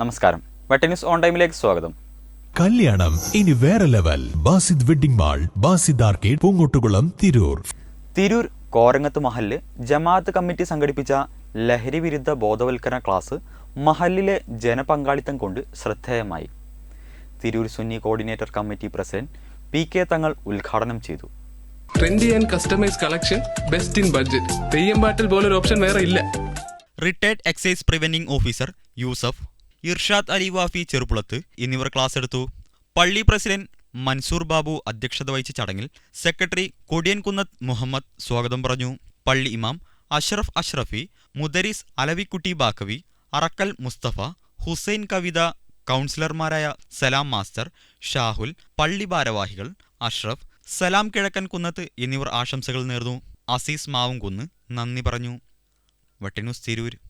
നമസ്കാരം. വെട്ടന്യൂസ് ഓൺ ടൈമിലേക്ക് സ്വാഗതം. കല്യാണം ഇനി വേറെ level. Basid wedding mall Basid arcade Poongottukulam Tirur. Tirur Korangath മഹല്ല് ജമാഅത്ത് കമ്മിറ്റി സംഘടിപ്പിച്ച ലഹരി വിരുദ്ധ ബോധവൽക്കരണ ക്ലാസ് മഹല്ലിലെ ജനപങ്കാളിത്തം കൊണ്ട് ശ്രദ്ധേയമായി. Tirur Sunni coordinator committee president P K Thangal ഉദ്ഘാടനം ചെയ്തു. Trendy and customise collection best in budget Theyyam Pattil പോലൊരു ഓപ്ഷൻ വേറെ ഇല്ല. Retired excise preventing officer Yusuf Irshad Ali Wafi Cherupulath എന്നിവർ ക്ലാസ് എടുത്തു. പള്ളി പ്രസിഡന്റ് മൻസൂർ ബാബു അധ്യക്ഷത വഹിച്ച ചടങ്ങിൽ സെക്രട്ടറി കൊടിയൻകുന്നത് മുഹമ്മദ് സ്വാഗതം പറഞ്ഞു. പള്ളി ഇമാം അഷ്റഫ് അഷ്റഫി മുദരിസ് അലവിക്കുട്ടി ബാക്കവി അറക്കൽ മുസ്തഫ ഹുസൈൻ കവിത കൗൺസിലർമാരായ സലാം മാസ്റ്റർ ഷാഹുൽ പള്ളി ഭാരവാഹികൾ അഷ്റഫ് സലാം കിഴക്കൻ കുന്നത്ത് എന്നിവർ ആശംസകൾ നേർന്നു. അസീസ് മാവും മാവുംകുന്ന് നന്ദി പറഞ്ഞു. വട്ടിനൂസ് തിരൂർ.